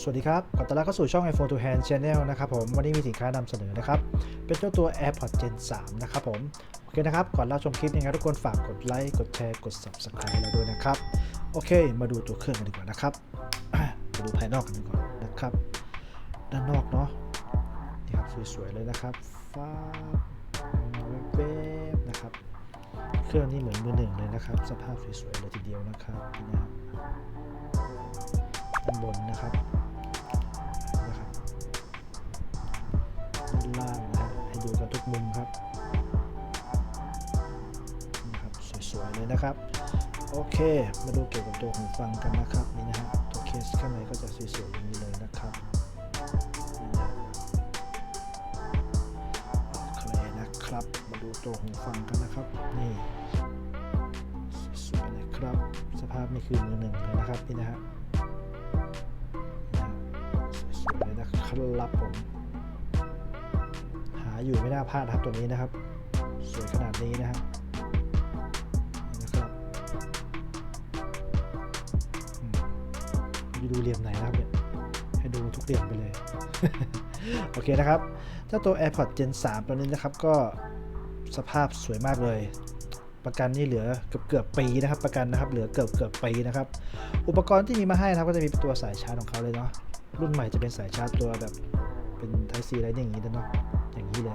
สวัสดีครับ ขอต้อนรับเข้าสู่ช่อง iPhone to Hand Channel นะครับผม วันนี้มีสินค้านำเสนอนะครับ เป็นเจ้าตัว AirPods Gen 3 นะครับผม โอเคนะครับ ก่อนรับชมคลิปยังไงทุกคนฝากกดไลค์ กดแชร์ กด Subscribe ให้เราด้วยนะครับ โอเค มาดูตัวเครื่องกันดีกว่านะครับ มาดูภายนอกกันดีกว่านะครับ ด้านนอกเนาะ นี่ครับสวยๆเลยนะครับฟ้าเวบนะครับ เครื่องนี้เหมือนมือหนึ่งเลยนะครับ สภาพสวยๆเลยทีเดียวนะครับนี่นะครับ ด้านบนนะครับนะครับด้านล่างนะฮะให้ดูกันทุกมุมครับนะครับสวยๆเลยนะครับ โอเค มาดูเกี่ยวกับตัวหูฟังกันนะครับนี่นะฮะตัวเคสข้างในก็จะสวยๆอย่างนี้เลยนะครับนี่นะครับมาดูตัวหูฟังกันนะครับ นี่สวยๆเลยครับ สภาพนี่คือมือหนึ่งเลยนะครับนี่นะฮะ ครับผม หาอยู่ไม่น่าพลาดนะครับตัวนี้นะครับ สวยขนาดนี้นะฮะนี่นะครับดูเหลี่ยมไหนนะครับเนี่ยให้ดูทุกเหลี่ยมไปเลย โอเคนะครับ ถ้าตัว AirPods Gen 3 ตัวนี้นะครับก็สภาพสวยมากเลย ประกันนี่เหลือเกือบเกือบปีนะครับ ประกันนะครับ เหลือเกือบเกือบปีนะครับ อุปกรณ์ที่มีมาให้นะครับก็จะมีตัวสายชาร์จของเขาเลยเนาะ รุ่นใหม่จะเป็นสายชาร์จตัวแบบเป็น Type C อะไรอย่างนี้นะเนาะอย่างนี้เลย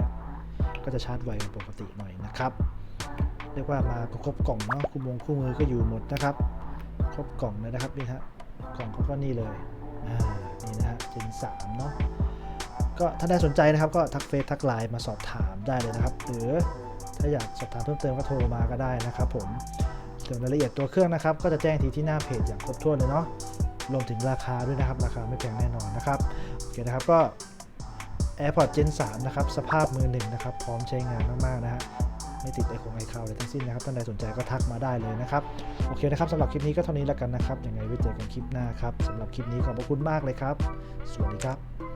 ก็จะชาร์จไวกว่าปกติหน่อยนะครับ เรียกว่ามาครบกล่องเนาะคู่มงคู่มือก็อยู่หมดนะครับ ครบกล่องเลยนะครับนี่ฮะกล่องเขาก็นี่เลยนี่นะฮะ Gen 3เนาะก็ถ้าได้สนใจนะครับก็ทักเฟซทักไลน์มาสอบถามได้เลยนะครับ หรือถ้าอยากสอบถามเพิ่มเติมก็โทรมาก็ได้นะครับผมส่วนรายละเอียดตัวเครื่องนะครับ ก็จะแจ้งทีที่หน้าเพจอย่างครบถ้วนเลยเนาะ รวมถึงราคาด้วยนะครับ ราคาไม่แพงแน่นอนนะครับโอเคนะครับก็ AirPods Gen 3 นะครับ สภาพมือหนึ่งนะครับ พร้อมใช้งานมากๆนะฮะไม่ติดไอคงไอคาวอะไรทั้งสิ้นนะครับท่านใดสนใจก็ทักมาได้เลยนะครับ โอเคนะครับสำหรับคลิปนี้ก็เท่านี้แล้วกันนะครับยังไงไว้เจอกันคลิปหน้าครับสำหรับคลิปนี้ขอบพระคุณมากเลยครับ สวัสดีครับ